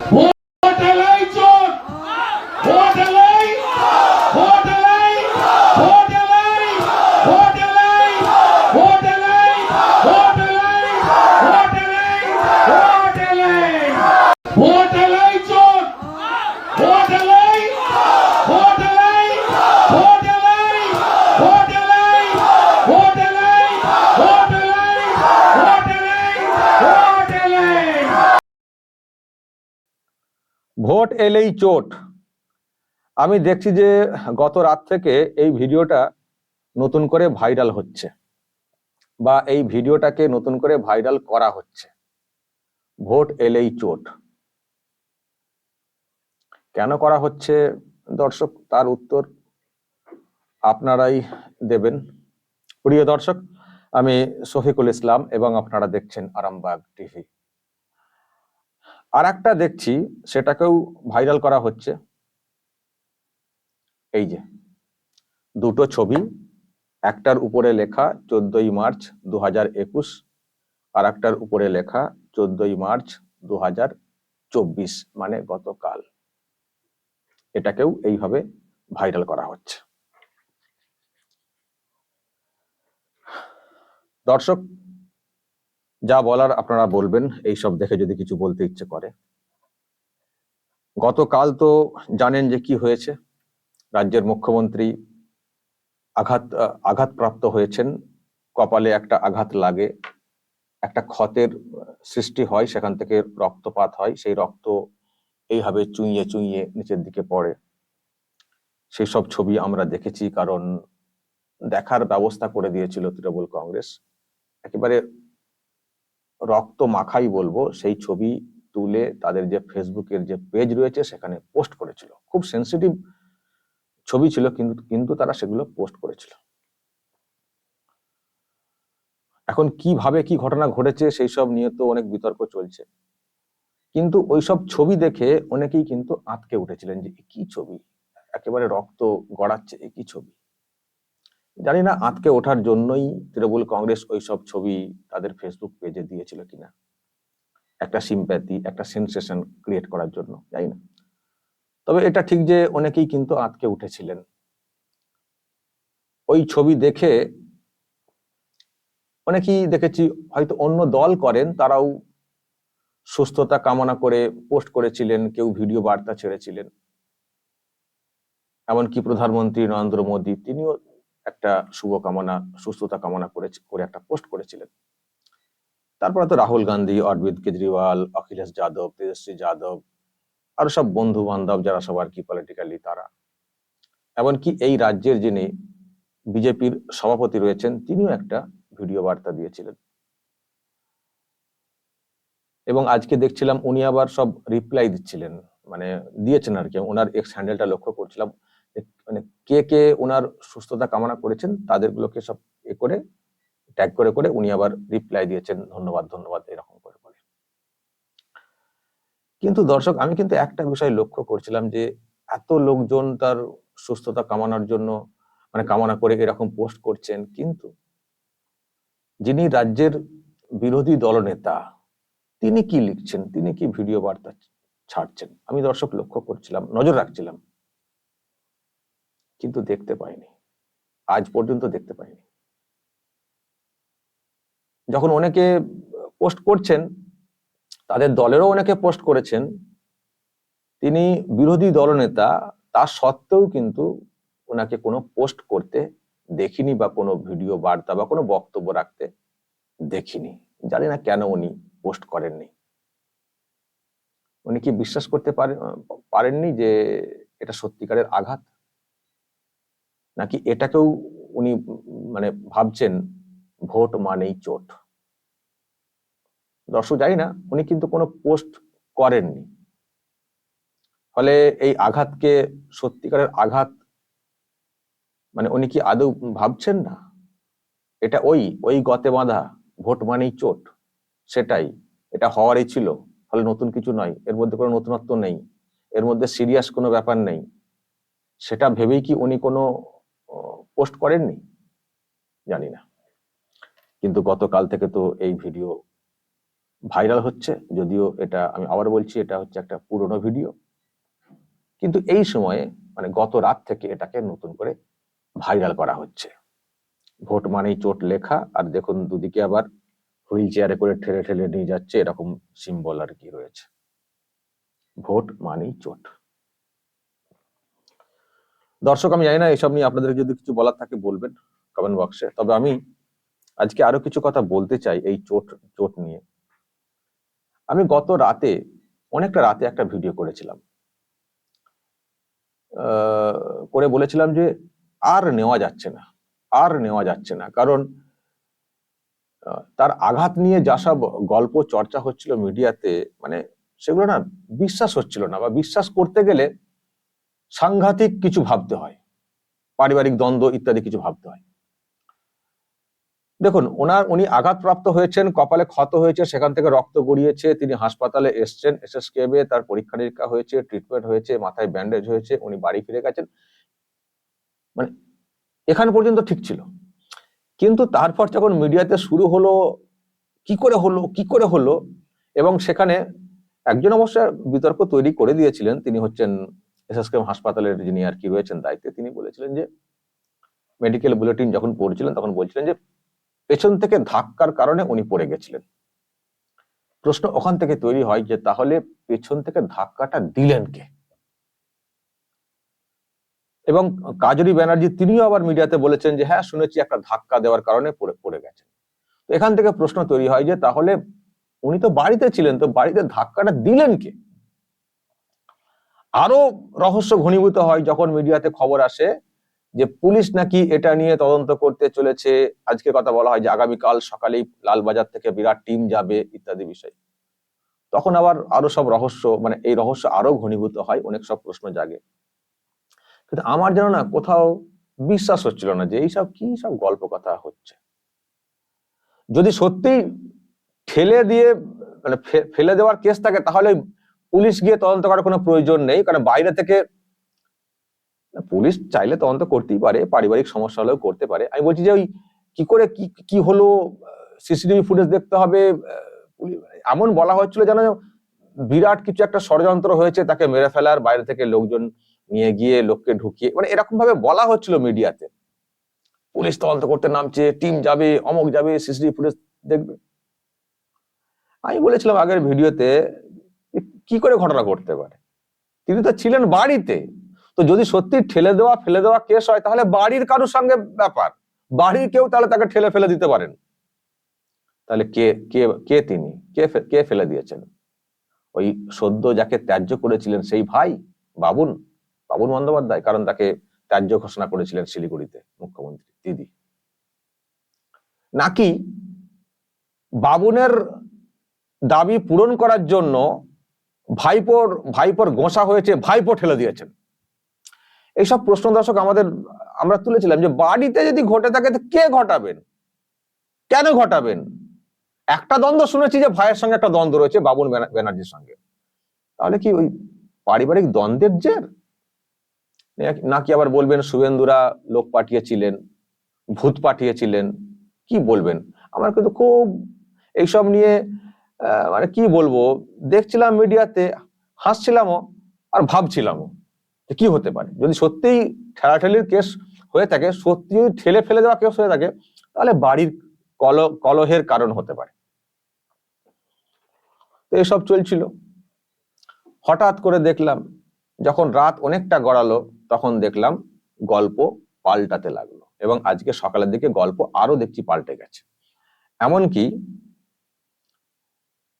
ほら! Vote এলেই চোট। আমি দেখছি যে গত রাত থেকে এই ভিডিওটা নতুন করে ভাইরাল হচ্ছে বা এই ভিডিওটাকে নতুন করে ভাইরাল করা হচ্ছে। ভোট এলেই চোট। কেন করা হচ্ছে? দর্শক, তার উত্তর আপনারাই দেবেন। প্রিয় দর্শক, আমি শফিকুল ইসলাম এবং আপনারা দেখছেন আরামবাগ টিভি। আর একটা দেখছি, সেটাকেও ভাইরাল করা হচ্ছে। এই যে, দুটো ছবি, একটার উপরে লেখা চোদ্দই মার্চ দু হাজার একুশ আর একটার উপরে লেখা চোদ্দই মার্চ দু হাজার চব্বিশ মানে গতকাল। এটাকেও এইভাবে ভাইরাল করা হচ্ছে। দর্শক যা বলার আপনারা বলবেন এই সব দেখে যদি কিছু বলতে ইচ্ছে করে। গতকাল তো জানেন যে কি হয়েছে। রাজ্যের মুখ্যমন্ত্রী আঘাত, আঘাতপ্রাপ্ত হয়েছেন। কপালে একটা আঘাত লাগে, একটা ক্ষতের সৃষ্টি হয়, সেখান থেকে রক্তপাত হয়, সেই রক্ত এইভাবে চুইয়ে চুইয়ে নিচের দিকে পড়ে। সেই সব ছবি আমরা দেখেছি, কারণ দেখার ব্যবস্থা করে দিয়েছিল তৃণমূল কংগ্রেস। একেবারে রক্ত মাখাই বলব, সেই ছবি তুলে তাদের যে ফেসবুকের যে পেজ রয়েছে সেখানে পোস্ট করেছিল। খুব সেন্সিটিভ ছবি ছিল কিন্তু কিন্তু তারা সেগুলো পোস্ট করেছিল। এখন কীভাবে কি ঘটনা ঘটেছে সেই সব নিয়ে তো অনেক বিতর্ক চলছে। কিন্তু ওইসব ছবি দেখে অনেকেই কিন্তু আঁতকে উঠেছিলেন যে কি ছবি? একেবারে রক্ত গড়াচ্ছে কি ছবি? জানি না আঁতকে ওঠার জন্যই তৃণমূল কংগ্রেস ওই সব ছবি তাদের ফেসবুক পেজে দিয়েছিল কিনা। একটা সিম্প্যাথি একটা সেন্সেশন ক্রিয়েট করার জন্য, জানি না। তবে এটা ঠিক যে অনেকেই কিন্তু আঁতকে উঠেছিলেন। ওই ছবি দেখে অনেকেই দেখেছি, হয়তো অন্য দল করেন, তারাও সুস্থতা কামনা করে পোস্ট করেছিলেন, কেউ ভিডিও বার্তা ছেড়েছিলেন। এমনকি প্রধানমন্ত্রী নরেন্দ্র মোদী, তিনিও একটা শুভকামনা সুস্থতা কামনা করে করে একটা পোস্ট করেছিলেন। তারপরে তো রাহুল গান্ধী, অরবিন্দ কেজরিওয়াল, অখিলেশ যাদব, তেজস্বী যাদব, আরও সব বন্ধু বান্ধব যারা সবার কি পলিটিক্যালি তারা। এমনকি এই রাজ্যের যিনি বিজেপির সভাপতি রয়েছেন, তিনিও একটা ভিডিও বার্তা দিয়েছিলেন। এবং আজকে দেখছিলাম উনি আবার সব রিপ্লাই দিচ্ছিলেন মানে দিয়েছেন আর কি, ওনার এক্স হ্যান্ডেলটা লক্ষ্য করছিলাম। মানে কে কে ওনার সুস্থতা কামনা করেছেন, তাদেরগুলোকে সব এ করে ট্যাগ করে করে উনি আবার রিপ্লাই দিয়েছেন, ধন্যবাদ ধন্যবাদ, এরকম করে করে। কিন্তু দর্শক, আমি কিন্তু একটা বিষয় লক্ষ্য করছিলাম যে এত লোকজন তার সুস্থতা কামনার জন্য মানে কামনা করে এরকম পোস্ট করছেন, কিন্তু যিনি রাজ্যের বিরোধী দলনেতা, তিনি কি লিখছেন, তিনি কি ভিডিও বার্তা ছাড়ছেন? আমি দর্শক লক্ষ্য করছিলাম, নজর রাখছিলাম। কিন্তু দেখতে পাইনি। আজ পর্যন্ত দেখতে পাইনি। যখন অনেকে পোস্ট করছেন, তাদের দলেরও অনেকে পোস্ট করেছেন, তিনি বিরোধী দলনেতা, তা সত্ত্বেও কিন্তু ওনাকে কোনো পোস্ট করতে দেখিনি বা কোনো ভিডিও বার্তা বা কোনো বক্তব্য রাখতে দেখিনি। জানি না কেন উনি পোস্ট করেননি। উনি কি বিশ্বাস করতে পারেন পারেননি যে এটা সত্যিকারের আঘাত? নাকি এটাকেও উনি মানে ভাবছেন ভোট মানেই চোট? দর্শক, জানি না, উনি কিন্তু কোনো পোস্ট করেননি। ফলে এই আঘাতকে সত্যিকারের আঘাত মানে উনি কি আদৌ ভাবছেন না? এটা ওই ওই গতে বাঁধা ভোট মানেই চোট, সেটাই। এটা হওয়ারই ছিল, ফলে নতুন কিছু নয়, এর মধ্যে কোনো নতুনত্ব নেই, এর মধ্যে সিরিয়াস কোনো ব্যাপার নেই। সেটা ভেবেই কি উনি কোনো পোস্ট করেননি? জানি না। কিন্তু গতকাল থেকে তো এই ভিডিও ভাইরাল হচ্ছে, যদিও এটা আমি আবার বলছি, এটা হচ্ছে একটা পুরনো ভিডিও। কিন্তু এই সময়ে মানে গত রাত থেকে এটাকে নতুন করে ভাইরাল করা হচ্ছে। ভোট মানেই চোট লেখা, আর দেখুন দুদিকে আবার হুইল চেয়ারে করে ঠেলে ঠেলে নিয়ে যাচ্ছে, এরকম সিম্বল আর কি রয়েছে। ভোট মানেই চোট। দর্শক, আমি জানি না, এসব নিয়ে আপনাদের যদি কিছু বলার থাকে বলবেন কমেন্ট বক্সে তবে আমি আজকে আরও কিছু কথা বলতে চাই এই চোট চোট নিয়ে। আমি গত রাতে, অনেকটা রাতে একটা ভিডিও করেছিলাম। করে বলেছিলাম যে আর নেওয়া যাচ্ছে না, আর নেওয়া যাচ্ছে না। কারণ তার আঘাত নিয়ে যা সব গল্প, চর্চা হচ্ছিল মিডিয়াতে মানে সেগুলো না বিশ্বাস হচ্ছিল না বা বিশ্বাস করতে গেলে সাংঘাতিক কিছু ভাবতে হয়, পারিবারিক দ্বন্দ্ব ইত্যাদি কিছু ভাবতে হয়। দেখুন, ওনার, উনি আঘাতপ্রাপ্ত হয়েছেন, কপালে ক্ষত হয়েছে, সেখান থেকে রক্ত গড়িয়েছে, তিনি হাসপাতালে এসছেন, এসএসকেবে, তার পরীক্ষা নিরীক্ষা হয়েছে, ট্রিটমেন্ট হয়েছে, মাথায় ব্যান্ডেজ হয়েছে, উনি বাড়ি ফিরে গেছেন। মানে এখান পর্যন্ত ঠিক ছিল। কিন্তু তারপর যখন মিডিয়াতে শুরু হলো, কি করে হলো, কি করে হলো, এবং সেখানে একজন অবশ্য বিতর্ক তৈরি করে দিয়েছিলেন, তিনি হচ্ছেন এসএসকেএম হাসপাতালের যিনি আর কি রয়েছেন দায়িত্বে, তিনি বলেছিলেন যে মেডিকেল বুলেটিন যখন পড়ছিলেন তখন বলছিলেন যে, পেছন থেকে ধাক্কার কারণে উনি পড়ে গেছিলেন। প্রশ্ন ওখান থেকে তৈরি হয় যে, তাহলে পেছন থেকে ধাক্কাটা দিলেন কে? এবং কাজরি ব্যানার্জি তিনিও আবার মিডিয়াতে বলেছেন যে হ্যাঁ শুনেছি একটা ধাক্কা দেওয়ার কারণে পড়ে পড়ে গেছেন। তো এখান থেকে প্রশ্ন তৈরি হয় যে, তাহলে উনি তো বাড়িতে ছিলেন, তো বাড়িতে ধাক্কাটা দিলেন কে? আরও রহস্য ঘনীভূত হয় যখন মিডিয়াতে খবর আসে যে পুলিশ নাকি এটা নিয়ে তদন্ত করতে চলেছে। আজকে কথা বলা হয় যে আগামীকাল সকালেই লালবাজার থেকে বিরাট টিম যাবে ইত্যাদি বিষয়। তখন আবার আরও সব রহস্য মানে এই রহস্য আরও ঘনীভূত হয়, অনেক সব প্রশ্ন জাগে। কিন্তু আমার যেন না কোথাও বিশ্বাস হচ্ছিল না যে এইসব কি সব গল্প কথা হচ্ছে। যদি সত্যি ঠেলে দিয়ে মানে ফেলে দেওয়ার কেস থাকে তাহলে পুলিশ গিয়ে তদন্ত করার কোনো প্রয়োজন নেই, কারণ বাইরে থেকে পুলিশ চাইলে তদন্ত করতেই পারে, পারিবারিক সমস্যা হলেও করতে পারে। আমি বলছি যে ওই কি করে কি কি হলো, সিসিটিভি ফুটেজ দেখতে হবে এমন বলা হচ্ছিল যেন বিরাট কিছু একটা ষড়যন্ত্র হয়েছে, তাকে মেরে ফেলার, বাইরে থেকে লোকজন নিয়ে গিয়ে লোককে ঢুকিয়ে মানে এরকম ভাবে বলা হচ্ছিল মিডিয়াতে। পুলিশ তদন্ত করতে নামছে, টিম যাবে, অমক যাবে, সিসিটিভি ফুটেজ দেখবে। আমি বলেছিলাম আগের ভিডিওতে কি করে ঘটনা ঘটতে পারে? তিনি তো ছিলেন বাড়িতে। তো যদি সত্যি ঠেলে দেওয়া, ফেলে দেওয়া কেস হয়, তাহলে বাড়ির কারোর সঙ্গে ব্যাপার? বাড়ির কেউ তাহলে তাকে ঠেলে ফেলে দিতে পারেন। তাহলে কে কে কে তিনি? কে কে ফেলে দিয়েছেন? ওই সদ্য যাকে ত্যায্য করেছিলেন সেই ভাই? বাবুন? বাবুন বন্দ্যোপাধ্যায়, কারণ তাকে ত্যায্য ঘোষণা করেছিলেন শিলিগুড়িতে মুখ্যমন্ত্রী, দিদি। নাকি বাবুনের দাবি পূরণ করার জন্য ভাইপোর ভাইপোর গোসা হয়েছে, ভাইপো ঠেলে দিয়েছেন। এইসব প্রশ্ন দর্শক আমাদের, আমরা তুলেছিলাম যে বাড়িতে যদি ঘটে থাকে কে ঘটাবেন? কেন ঘটাবেন? একটা দ্বন্দ্ব শুনেছি যে ভাইয়ের সঙ্গে একটা দ্বন্দ্ব রয়েছে, বাবুন ব্যানার্জির সঙ্গে। তাহলে কি ওই পারিবারিক দ্বন্দ্বের জের? নাকি- আবার বলবেন, শুভেন্দুরা লোক পাঠিয়েছিলেন, ভূত পাঠিয়েছিলেন, কি বলবেন? আমার কিন্তু খুব এইসব নিয়ে মানে কি বলব, দেখছিলাম মিডিয়াতে, হাসছিলামও আর ভাবছিলামও যে কি হতে পারে। যদি সত্যিই ঠেলাঠেলির কেস হয়ে থাকে সত্যি যদি ঠেলে ফেলে দেওয়া কেস হয়ে থাকে, তাহলে বাড়ির কল কলহের কারণ হতে পারে। তো এসব চলছিল। হঠাৎ করে দেখলাম, যখন রাত অনেকটা গড়ালো, তখন দেখলাম গল্প পাল্টাতে লাগল এবং আজকে সকালের দিকে গল্প আরও দেখছি পাল্টে গেছে। এমনকি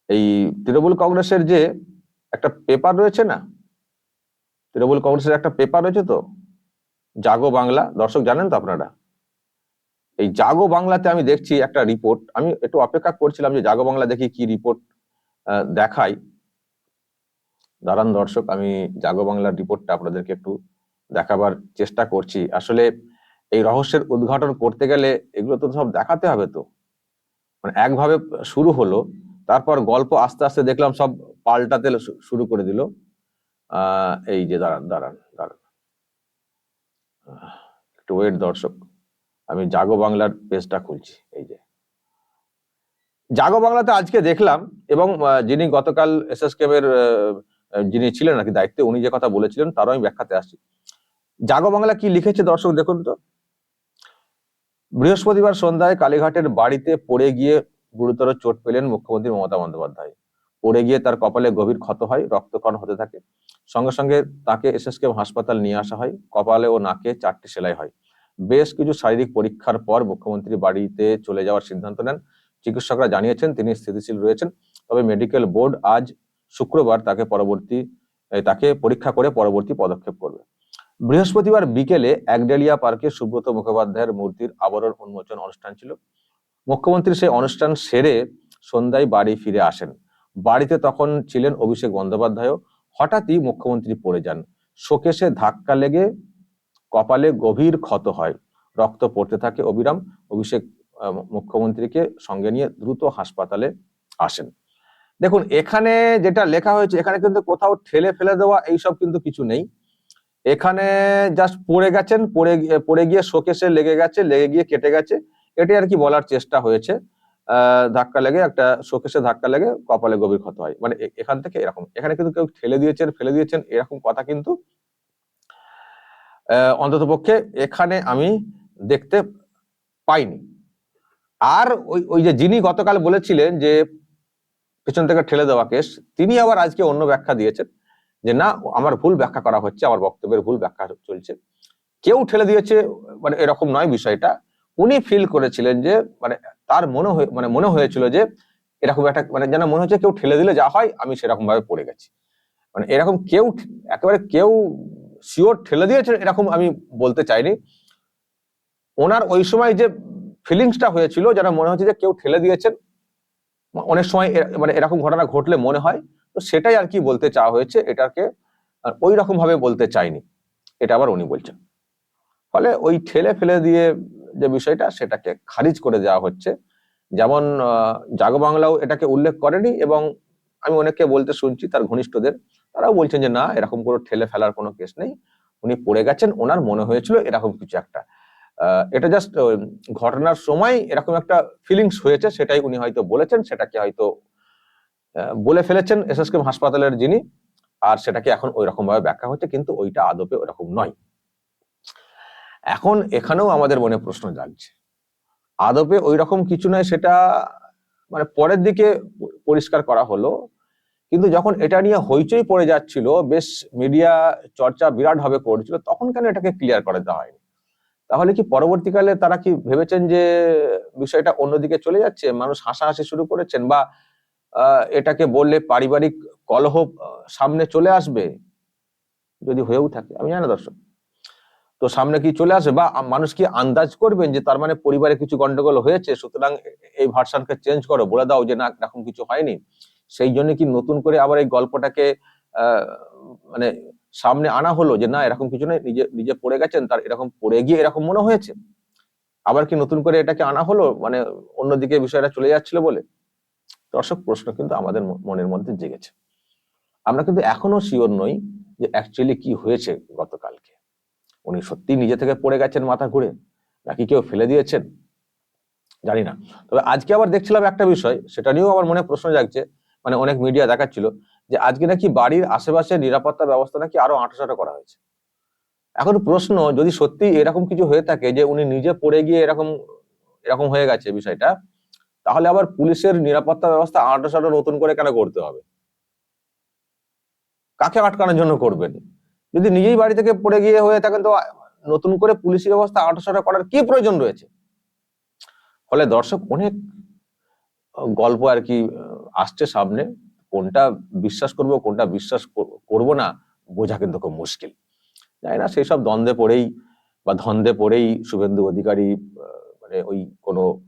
এই তৃণমূল কংগ্রেসের যে একটা পেপার রয়েছে না? তৃণমূল কংগ্রেসের একটা পেপার রয়েছে তো? জাগো বাংলা। দর্শক, জানেন তো আপনারা? এই জাগো বাংলাতে আমি দেখছি একটা রিপোর্ট আমি একটু অপেক্ষা করছিলাম যে জাগো বাংলা দেখি কি রিপোর্ট দেখাই দাঁড়ান দর্শক, আমি জাগো বাংলার রিপোর্টটা আপনাদেরকে একটু দেখাবার চেষ্টা করছি। আসলে এই রহস্যের উদ্ঘাটন করতে গেলে এগুলো তো সব দেখাতে হবে তো। মানে একভাবে শুরু হলো। তারপর গল্প আস্তে আস্তে দেখলাম সব পাল্টাতে শুরু করে দিল। এই যে দাঁড়ান দাঁড়ান দাঁড়ান। একটু ওয়েট দর্শক, আমি জাগো বাংলার পেজটা খুলছি, এই যে। জাগো বাংলাতে আজকে দেখলাম এবং যিনি গতকাল এস এস এর যিনি ছিলেন নাকি দায়িত্বে, উনি যে কথা বলেছিলেন তারও আমি ব্যাখ্যাতে আসছি। জাগো বাংলা কি লিখেছে দর্শক দেখুন তো? বৃহস্পতিবার সন্ধ্যায় কালীঘাটের বাড়িতে পড়ে গিয়ে গুরুতর চোট পেলেন মুখ্যমন্ত্রী মমতা বন্দ্যোপাধ্যায়। পড়ে গিয়ে তার কপালে গভীর ক্ষত হয় রক্তকণ হতে থাকে। সঙ্গে সঙ্গে তাকে এসএসকে হাসপাতাল নিয়ে আসা হয়, কপালে ও নাকে চারটি সেলাই হয়। বেশ কিছু শারীরিক পরীক্ষার পর মুখ্যমন্ত্রী বাড়িতে চলে যাওয়ার সিদ্ধান্ত নেন। চিকিৎসকরা জানিয়েছেন তিনি স্থিতিশীল রয়েছেন, তবে মেডিকেল বোর্ড আজ শুক্রবার তাকে পরবর্তী তাকে পরীক্ষা করে পরবর্তী পদক্ষেপ করবে। বৃহস্পতিবার বিকেলে একডেলিয়া পার্কে সুব্রত মুখোপাধ্যায়ের মূর্তির আবরণ উন্মোচন অনুষ্ঠান ছিল। মুখ্যমন্ত্রী সেই অনুষ্ঠান সেরে সন্ধ্যায় বাড়ি ফিরে আসেন। বাড়িতে তখন ছিলেন অভিষেক বন্দ্যোপাধ্যায়ও। হঠাৎই মুখ্যমন্ত্রী পড়ে যান। শোকেশে ধাক্কা লেগে কপালে গভীর ক্ষত হয়। রক্ত পড়তে থাকে অবিরাম। অভিষেক মুখ্যমন্ত্রীকে সঙ্গে নিয়ে দ্রুত হাসপাতালে আসেন। দেখুন, এখানে যেটা লেখা হয়েছে, এখানে কিন্তু কোথাও ঠেলে ফেলে দেওয়া এইসব কিন্তু কিছু নেই। এখানে জাস্ট পড়ে গেছেন, পড়ে পড়ে গিয়ে শোকেশে লেগে গেছে, লেগে গিয়ে কেটে গেছে। এটাই আর কি বলার চেষ্টা হয়েছে। ধাক্কা লেগে একটা শোকেশে ধাক্কা লেগে কপালে গভীর ক্ষত হয়। মানে এখান থেকে এরকম, এখানে কিন্তু কেউ ঠেলে দিয়েছেন, ফেলে দিয়েছেন, এরকম কথা কিন্তু অন্তত পক্ষে এখানে আমি দেখতে পাইনি। আর ওই ওই যে যিনি গতকাল বলেছিলেন যে পেছন থেকে ঠেলে দেওয়া কেস, তিনি আবার আজকে অন্য ব্যাখ্যা দিয়েছেন যে না, আমার ভুল ব্যাখ্যা করা হচ্ছে, আমার বক্তব্যের ভুল ব্যাখ্যা চলছে। কেউ ঠেলে দিয়েছে মানে এরকম নয় বিষয়টা। উনি ফিল করেছিলেন যে মানে তার মনে হয়ে মানে মনে হয়েছিল যে এরকম একটা মানে যেন মনে হচ্ছে কেউ ঠেলে দিলে যা হয়, আমি সেরকম ভাবে পড়ে গেছি। মানে এরকম কেউ একেবারে কেউ শিওর ঠেলে দিয়েছে, এরকম আমি বলতে চাইনি। ওনার ওই সময় যে ফিলিংসটা হয়েছিল, যেন মনে হচ্ছে যে কেউ ঠেলে দিয়েছেন, অনেক সময় মানে এরকম ঘটনা ঘটলে মনে হয়, তো সেটাই আর কি বলতে চাওয়া হয়েছে, এটাকে ওই রকম ভাবে বলতে চাইনি, এটা আবার উনি বলছেন। ফলে ওই ঠেলে ফেলে দিয়ে যে বিষয়টা সেটাকে খারিজ করে দেওয়া হচ্ছে। যেমন জাগো বাংলাও এটাকে উল্লেখ করেনি এবং আমি অনেককে বলতে শুনছি, তার ঘনিষ্ঠদের, তারাও বলছেন যে, না, এরকম কোনো ঠেলে ফেলার কোনো কেস নেই। উনি পড়ে গেছেন, ওনার মনে হয়েছিল এরকম কিছু একটা। এটা জাস্ট ঘটনার সময় এরকম একটা ফিলিংস হয়েছে, সেটাই উনি হয়তো বলেছেন, সেটাকে হয়তো বলে ফেলেছেন এসএসকেম হাসপাতালের যিনি, আর সেটাকে এখন ওই রকম ভাবে ব্যাখ্যা হচ্ছে, কিন্তু ওইটা আদপে ওইরকম নয়। এখন এখানেও আমাদের মনে প্রশ্ন জাগছে। আদপে ওই রকম কিছু নয়, সেটা মানে পরের দিকে পরিষ্কার করা হলো। কিন্তু যখন এটা নিয়ে হইচই পড়ে যাচ্ছিল, বেশ মিডিয়া চর্চা বিরাট ভাবে করছিল, তখন কেন এটাকে ক্লিয়ার করে দেওয়া হয়নি? তাহলে কি পরবর্তীকালে তারা কি ভেবেছেন যে বিষয়টা অন্যদিকে চলে যাচ্ছে? মানুষ হাসাহাসি শুরু করেছেন বা এটাকে বললে পারিবারিক কলহ সামনে চলে আসবে? যদি হয়েও থাকে, আমি জানি দর্শক। তো সামনে কি চলে আসবে বা মানুষ কি আন্দাজ করবেন যে তার মানে পরিবারে কিছু গন্ডগোল হয়েছে, সুতরাং এই ভার্সানকে চেঞ্জ করো, বলে দাও যে না, এরকম কিছু হয়নি। সেই জন্য কি নতুন করে আবার এই গল্পটাকে মানে সামনে আনা হলো যে না, এরকম কিছু নয় নিজে নিজে পড়ে গেছেন, তার এরকম পড়ে গিয়ে এরকম মনে হয়েছে? আবার কি নতুন করে এটাকে আনা হলো মানে অন্যদিকে বিষয়টা চলে যাচ্ছিল বলে? দর্শক, প্রশ্ন কিন্তু আমাদের মনের মধ্যে জেগেছে। আমরা কিন্তু এখনও শিওর নই যে অ্যাকচুয়ালি কি হয়েছে গতকালকে। উনি সত্যি নিজে থেকে পড়ে গেছেন মাথা ঘুরে? নাকি কেউ ফেলে দিয়েছেন? জানি না। তবে আজকে আবার দেখছিলাম একটা বিষয়, সেটা নিয়েও আমার মনে প্রশ্ন জাগছে মানে অনেক মিডিয়া দেখাচ্ছিল যে আজকে নাকি বাড়ির আশেপাশে নিরাপত্তা ব্যবস্থা নাকি আরও আঁটাসাটা করা হয়েছে। এখন প্রশ্ন, যদি সত্যি এরকম কিছু হয়ে থাকে যে উনি নিজে পড়ে গিয়ে এরকম এরকম হয়ে গেছে বিষয়টা, তাহলে আবার পুলিশের নিরাপত্তা ব্যবস্থা আঁটাসাটা নতুন করে কেন করতে হবে? কাকে আটকানোর জন্য করবেন? যদি নিজেই বাড়ি থেকে পড়ে গিয়ে হয়ে থাকেন, তো নতুন করে পুলিশি ব্যবস্থা আঁটাসাটা করার কি প্রয়োজন রয়েছে? ফলে দর্শক অনেক গল্প আর কি আসছে সামনে। কোনটা বিশ্বাস করব, কোনটা বিশ্বাস কর- করব না, বোঝা কিন্তু খুব মুশকিল। জানি না সেই সব দ্বন্দ্বে পড়েই বা ধন্দে পড়েই শুভেন্দু অধিকারী মানে ওই কোনো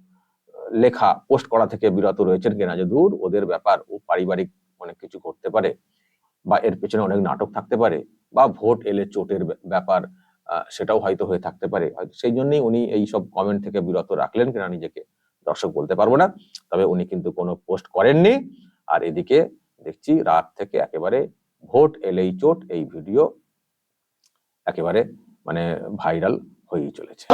লেখা পোস্ট করা থেকে বিরত রয়েছেন কিনা যে দূর, ওদের ব্যাপার ও পারিবারিক অনেক কিছু করতে পারে বা এর পেছনে অনেক নাটক থাকতে পারে। বা ভোট এলে চোটের ব্যাপার সেটাও হয়তো হয়ে থাকতে পারে। সেই জন্যই উনি এই সব কমেন্ট থেকে বিরত রাখলেন কিনা নিজেকে দর্শক বলতে পারব না। তবে উনি কিন্তু কোনো পোস্ট করেননি। আর এদিকে দেখছি রাত থেকে একেবারে ভোট এলেই চোট, এই ভিডিও একেবারে মানে ভাইরাল হয়েই চলেছে।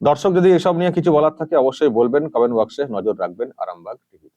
দর্শক, যদি এসব নিয়ে কিছু বলার থাকে, অবশ্যই বলবেন কমেন্ট বক্সে নজর রাখবেন, আরামবাগ টিভি